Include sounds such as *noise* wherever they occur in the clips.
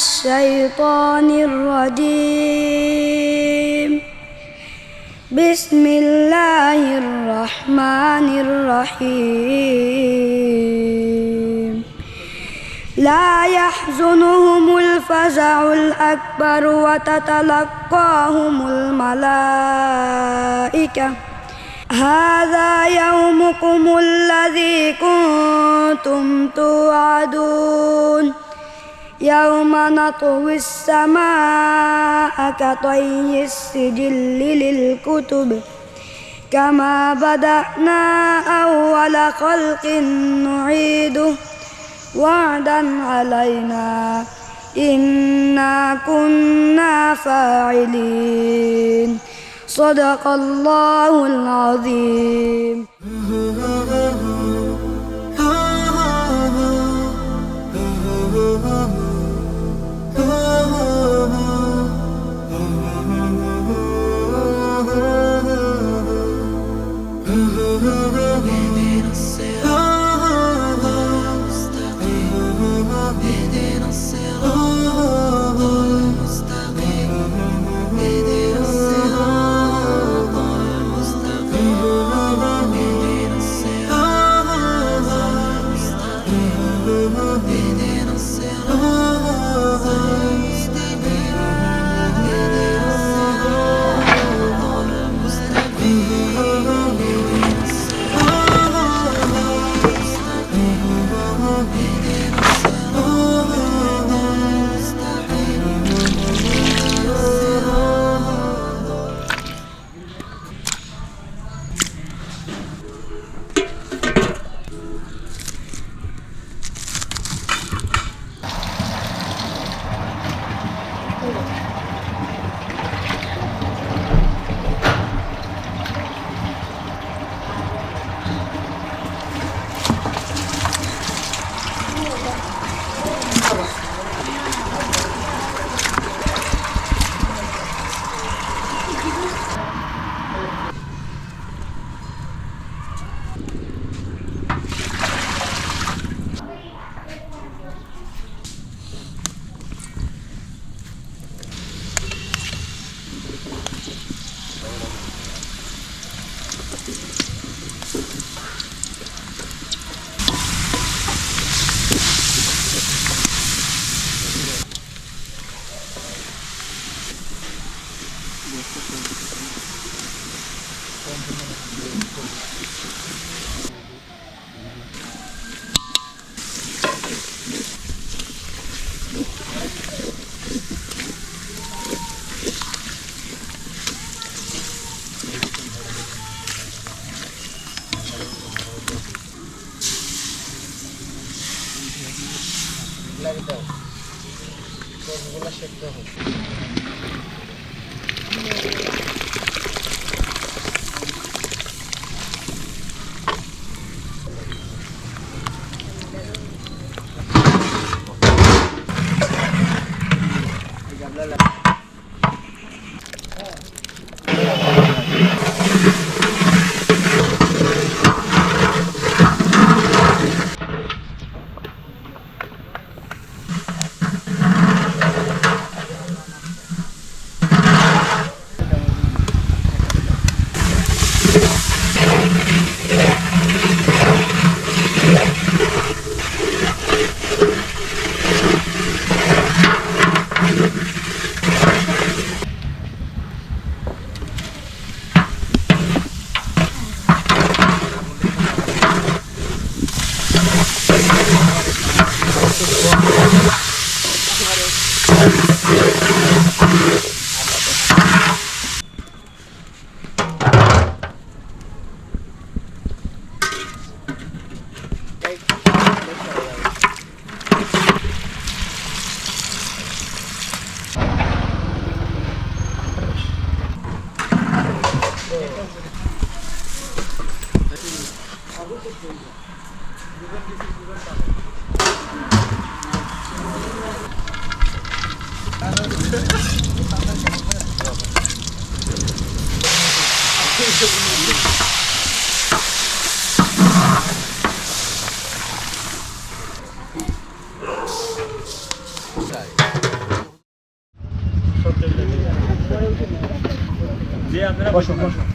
الشيطان الرجيم. بسم الله الرحمن الرحيم. لا يحزنهم الفزع الأكبر وتتلقاهم الملائكة. هذا يومكم الذي كنتم توعدون. يوم نطوي السماء كطي السجل للكتب كما بدأنا أول خلق نعيده وعدا علينا إنا كنا فاعلين. صدق الله العظيم. *laughs* বসো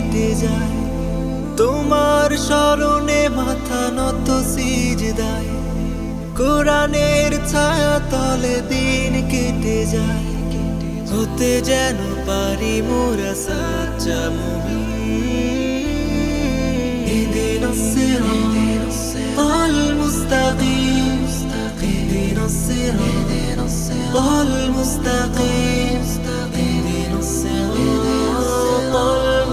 কেটে যায় তোমার স্মরণে মাথা নত সিজদায় কোরআনের ছায়া তলে দিন কেটে যায় হতে যেন পারি মোরা সাচ্চা اهدنا الصراط المستقيم اهدنا الصراط المستقيم اهدنا الصراط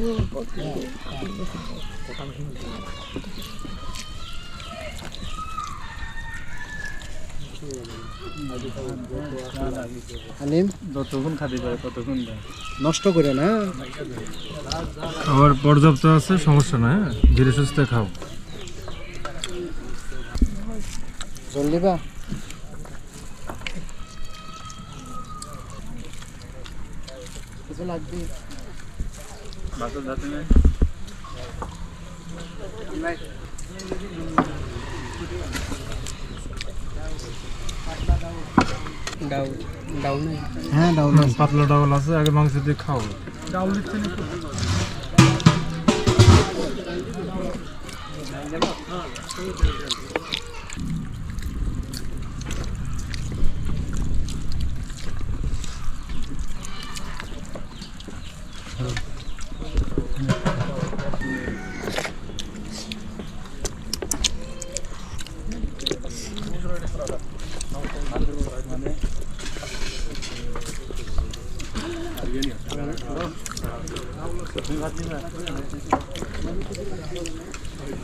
Oh, okay. হালিম? যতক্ষণ খাতে পারে ততক্ষণ নষ্ট করে না? আবার পর্যাপ্ত আছে সমস্যা না হ্যাঁ? ধীরে সুস্থে খাও। জল দিবা? কিছু লাগবে? বাসা যাতে নেই। হ্যাঁ ডাউল পাতলা ডাউল আছে আগে মাংস দিয়ে খাও।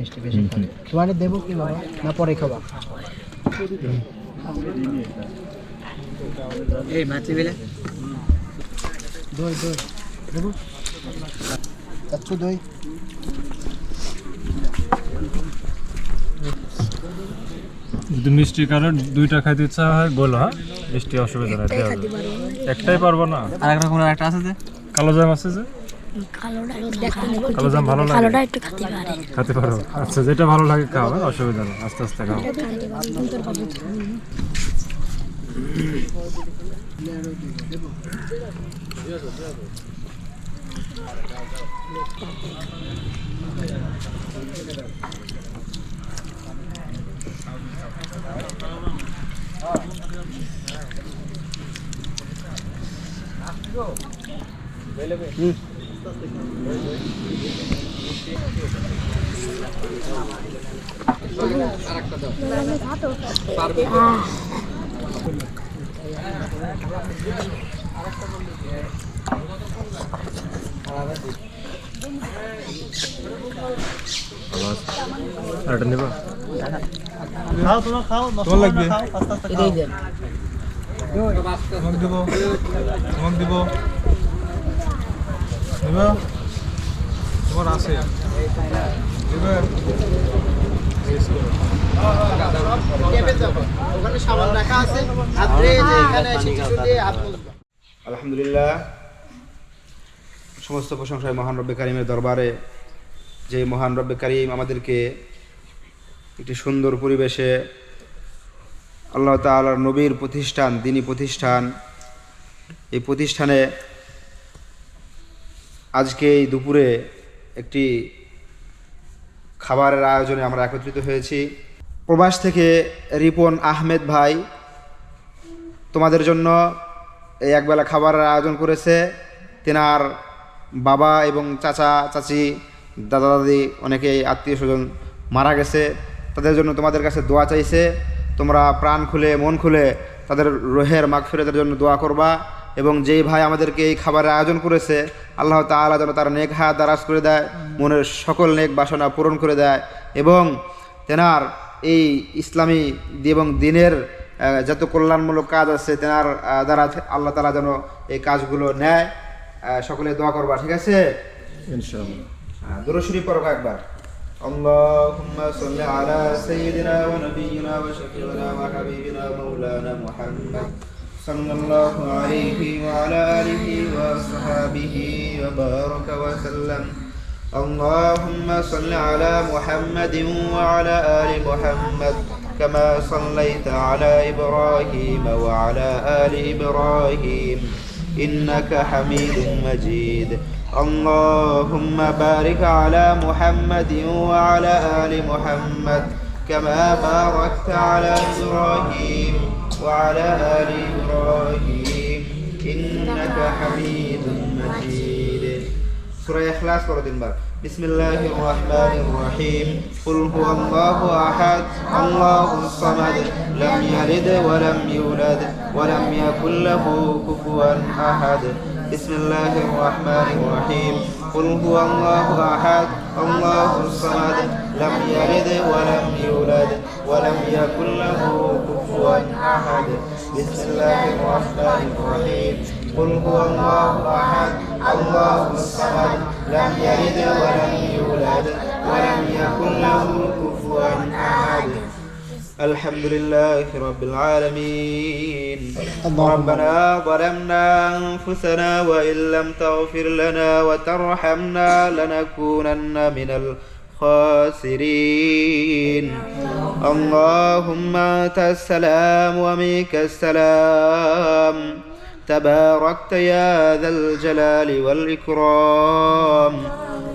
মিষ্টি বেশি খাবে। তোমারে দেবো কি বাবা? না পরে খাবা? এই মাছি বেলে। দই দই। দেবো? চাচ্ছু দই। যদি মিষ্টি কারণ দুইটা খাইতে ইচ্ছা হয় বলো হ্যাঁ? মিষ্টি অসুবিধা নাই একটাই পারব। না? আর এক রকমের একটা আছে যে? কালো জাম আছে যে? কালো জাম ভালো লাগে? কালোটা একটু খেতে পারে। খেতে পারো? আচ্ছা যেটা ভালো লাগে খাও হ্যাঁ, অসুবিধা নেই। আস্তে আস্তে খাও। আর এটা নিবা তোমার লাগবে। এটাই দেন তোমাকে দিব তোমাকে দিব। হাত মুছবা। আলহামদুলিল্লাহ সমস্ত প্রশংসায় মহান রব্বে কারিমের দরবারে যে মহান রব্বে কারিম আমাদেরকে একটি সুন্দর পরিবেশে আল্লাহ তাআলার নবীর প্রতিষ্ঠান, দিনী প্রতিষ্ঠান, এই প্রতিষ্ঠানে আজকে এই দুপুরে একটি খাবারের আয়োজনে আমরা একত্রিত হয়েছি। প্রবাস থেকে রিপন আহমেদ ভাই তোমাদের জন্য এই একবেলা খাবারের আয়োজন করেছে। তেনার বাবা এবং চাচা, চাচি, দাদা, দাদি অনেকেই আত্মীয় স্বজন মারা গেছে। তাদের জন্য তোমাদের কাছে দোয়া চাইছে। তোমরা প্রাণ খুলে, মন খুলে তাদের রোহের মাগ ফেরতের জন্য দোয়া করবা। এবং যেই ভাই আমাদেরকে এই খাবারের আয়োজন করেছে আল্লাহ তাআলা যেন তার নেক হাত দারাজ করে দেয় মনের সকল নেক বাসনা পূরণ করে দেয় এবং তেনার এই ইসলামী এবং দিনের আহ, যত কল্যাণমূলক কাজ আছে তেনার আহ, দ্বারা আল্লাহ তালা যেন এই কাজগুলো নেয় আহ, সকলে দোয়া করবা ঠিক আছে ইনশাআল্লাহ দুরুশরী পড়ো একবার اللهم صل على سيدنا ونبينا وشفيعنا وحبيبنا مولانا محمد صلى الله عليه وعلى آله وصحبه وبارك وسلم. اللهم صل على محمد وعلى آل محمد كما صليت على إبراهيم وعلى آل إبراهيم. إنك حميد مجيد. اللهم بارك على محمد وعلى آل محمد كما باركت على إبراهيم. وعلى آل إبراهيم إنك حميد مجيد. سورة إخلاص برودنبر بسم الله الرحمن الرحيم. قل هو الله أحد الله الصمد لم يلد ولم يولد ولم يكن له كفوا أحد. بسم الله الرحمن الرحيم. قل هو الله أحد الله الصمد لم يلد ولم يولد ولم يكن له كفوا أحد بسم الله الرحمن الرحيم. قل هو الله أحد. الله الصمد. لم يلد ولم يولد ولم يكن له كفوا أحد. الحمد لله رب العالمين. ربنا ظلمنا أنفسنا وإن لم تغفر لنا وترحمنا لنكونن من الخاسرين اللهم أنت السلام ومنك السلام. تباركت يا ذا الجلال والإكرام.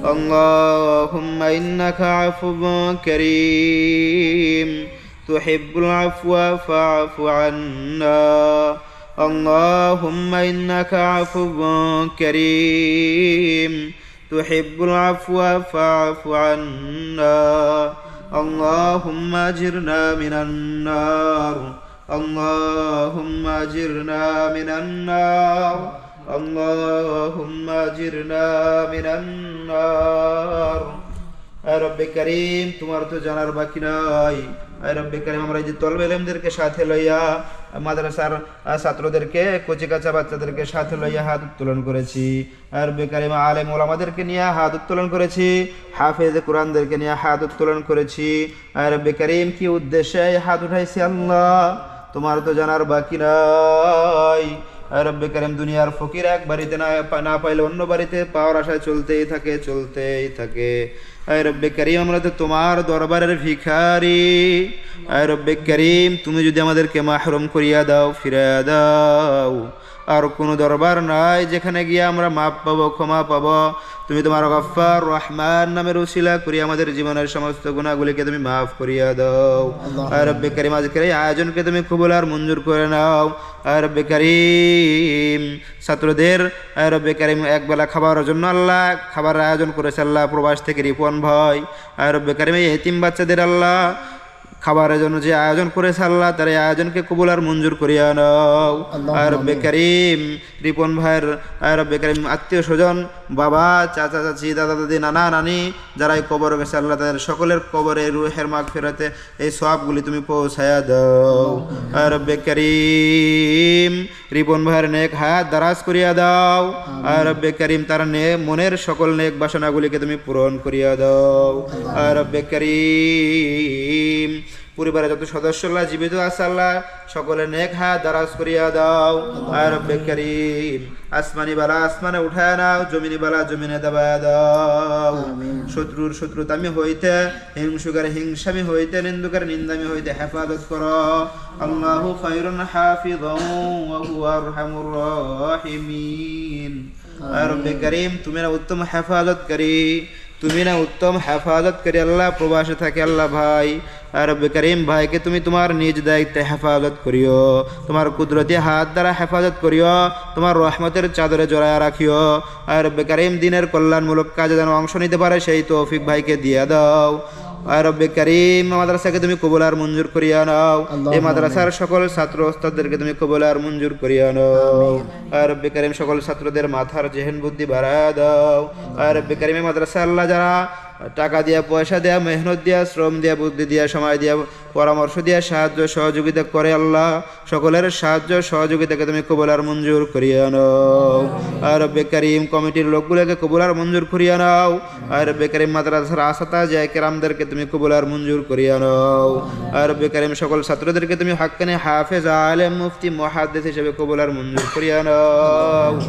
اللهم إنك عفو كريم. تحب العفو فاعف عنا. اللهم إنك عفو كريم. تحب العفو فاعف عنا اللهم أجرنا من النار اللهم أجرنا من النار اللهم أجرنا من النار আয় রব্বে করিম, তোমার তো জানার বাকি নাই। আয় রব্বে করিম, আমরা যে তলব সাথে লইয়া, মাদ্রাসার ছাত্রদেরকে কচি বাচ্চাদেরকে সাথে লইয়া হাত উত্তোলন করেছি। আর বেকারিম আলেম ওলামাদেরকে নিয়ে হাত উত্তোলন করেছি। হাফেজ কোরআনদেরকে নিয়ে হাত উত্তোলন করেছি। আর বেকারিম কি উদ্দেশ্যে হাত উঠাইছি আল্লাহ? তোমার তো জানার বাকি আর রব্বে কারিম, দুনিয়ার ফকির এক বাড়িতে না না পাইলে অন্য বাড়িতে পাওয়ার আশায় চলতেই থাকে চলতেই থাকে। আয় রব্বে করিম, আমরা তো তোমার দরবারের ভিখারি। আয় রব্বে করিম, তুমি যদি আমাদেরকে মাহরুম করিয়া দাও ফিরিয়ে দাও। আর কোনো দরবার নাই যেখানে গিয়ে আমরা মাপ পাবো, ক্ষমা পাবো। তুমি তোমার গফার রহমান নামের উসিলা করি আমাদের জীবনের সমস্ত গুণাগুলিকে তুমি মাফ করিয়া দাও। আর রব্বে করিম, আজকের এই আয়োজনকে তুমি কবুল আর মঞ্জুর করে নাও। রব্বে করিম। ছাত্রদের রব্বে করিম একবেলা খাবারের জন্য আল্লাহ খাবার আয়োজন করেছে আল্লাহ, প্রবাস থেকে রিপন ভয় রব্বে করিম এতিম বাচ্চাদের আল্লাহ খাবারের জন্য যে আয়োজন করেছে আল্লাহ তার এই আয়োজনকে কবুল আর মঞ্জুর করিয়া নাও। আর বেকারিম রিপন ভাইয়ের আর বেকারিম আত্মীয় স্বজন বাবা চাচা চাচি দাদা দাদি নানা নানি যারা এই কবর গেছে আল্লাহ তাদের সকলের কবরে রুহের মাগ ফেরাতে এই সবগুলি তুমি পৌঁছায়া দাও। আর বেকারিম রিপন ভাইয়ের নেক হায়াত দারাজ করিয়া দাও। আর বেকারিম তার নে মনের সকল নেক বাসনাগুলিকে তুমি পূরণ করিয়া দাও। আর বেকারিম পরিবারের যত সদস্যরা জীবিত আছে আল্লাহ সকলের নেক হাত দারাজ করিয়া দাও। আর আসমানি বালা আসমানে উঠায় নাও জমিনি বালা জমিনে দাবায় দাও। শত্রুর শত্রুতামি হইতে হিংসুকার হিংসামি হইতে নিন্দুকার নিন্দামি হইতে হেফাজত কর। আল্লাহু খায়রুন হাফিযান ওয়া হুয়া আরহামুর রাহিমিন। আর বেকারিম তুমি উত্তম হেফাজতকারী। তুমি না উত্তম হেফাজত করি, আল্লাহ প্রবাসে থাকে, আল্লাহ ভাই আর করিম ভাইকে তুমি তোমার নিজ দায়িত্বে হেফাজত করিও, তোমার কুদরতি হাত দ্বারা হেফাজত করিও, তোমার রহমতের চাদরে জড়ায় রাখিও আর করিম দিনের কল্যাণমূলক কাজে যেন অংশ নিতে পারে, সেই তৌফিক ভাইকে দিয়ে দাও। রব্বে করিম মাদ্রাসাকে তুমি কবুল আর মঞ্জুর করিয়া নাও। এই মাদ্রাসার সকল ছাত্র ওস্তাদদেরকে তুমি কবুল আর মঞ্জুর করিয়া নাও। আর রব্বে করিম সকল ছাত্রদের মাথার জেহেন বুদ্ধি বাড়ায় দাও। আর রব্বে করিম মাদ্রাসা আল্লাহ যারা টাকা দিয়া, পয়সা দেয়া, মেহনত দিয়া, শ্রম দিয়া, বুদ্ধি দিয়া, সময় দিয়া, পরামর্শ দিয়া, সাহায্য, সহযোগিতা করে আল্লাহ। সকলের সাহায্য, সহযোগিতাকে তুমি কবুল আর মঞ্জুর করিয়া নাও। আর বেকারিম কমিটির লোকগুলোকে কবুল আর মঞ্জুর করিয়া নাও। আর রব্বে করিম মাদ্রাসার আসাতা যায় কেরামদেরকে তুমি কবুল আর মঞ্জুর করিয়া নাও। আর বেকারিম সকল ছাত্রদেরকে তুমি হাক্কানে হাফেজ, আলেম, মুফতি মহাদ্দেশ হিসেবে কবুল আর মঞ্জুর করিয়া নাও।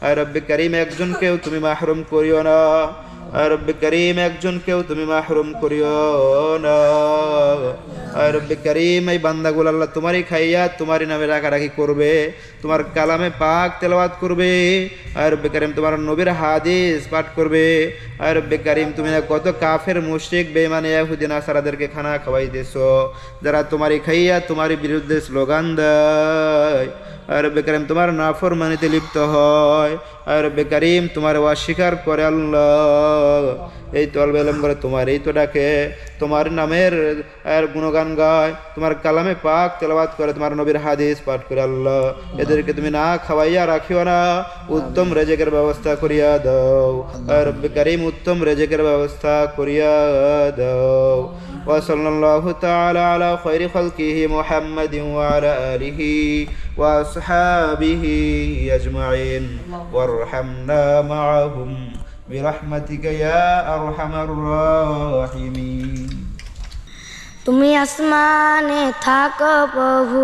আর রব্বে করিম একজনকেও তুমি মাহরুম করিও না। রব্বে করিম একজনকেও তুমি মাহরুম করিও না। রব্বে করিম এই বান্দাগুলো আল্লাহ তোমারই খাইয়া তোমারই নামে রাখারাখি করবে, তোমার কালামে পাক তেলাওয়াত করবে, আর রব্বে করিম তোমার নবীর হাদিস পাঠ করবে। আর রব্বে করিম, তুমি কত কাফের, মুশরিক বেমানে ইহুদিন আসারাদেরকে খানা খাওয়াইতেছো যারা তোমারই খাইয়া তোমারই বিরুদ্ধে স্লোগান দেয়। আর বেকারিম তোমার নাফরমানিতে লিপ্ত হয়। আর বেকারিম তোমার অস্বীকার করে আল্লাহ। এই তল বেলম করে তোমার, এই তো ডাকে। তোমার নামের আর গুণগান গায়। তোমার কালামে পাক তেলাবাদ করে তোমার নবীর হাদিস পাঠ করে আল্লাহ। এদেরকে তুমি না খাওয়াইয়া রাখিও না। উত্তম রেজেকের ব্যবস্থা করিয়া দাও। আর বেকারিম উত্তম রেজেকের ব্যবস্থা করিয়া দাও وصلى الله تعالى على خير خلقه محمد وعلى آله وأصحابه أجمعين وارحمنا معهم برحمتك يا أرحم الراحمين তুমি আসমানে থাকো প্রভু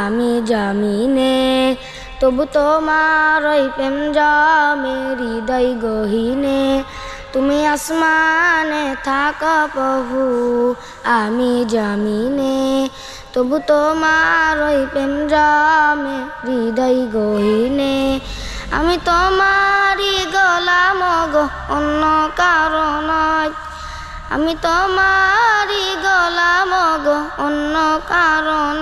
আমি জামিনে তবু তোমার ওই প্রেম জমে হৃদয় গহিনে। তুমি আসমানে থাক প্রভু, আমি জামিনে। তবু তোমার ওই প্রেম জমে হৃদয় গহিনে। আমি তোমারই গলাম গো, অন্য কারণ আমি তোমারই গলাম গো, অন্য কারণ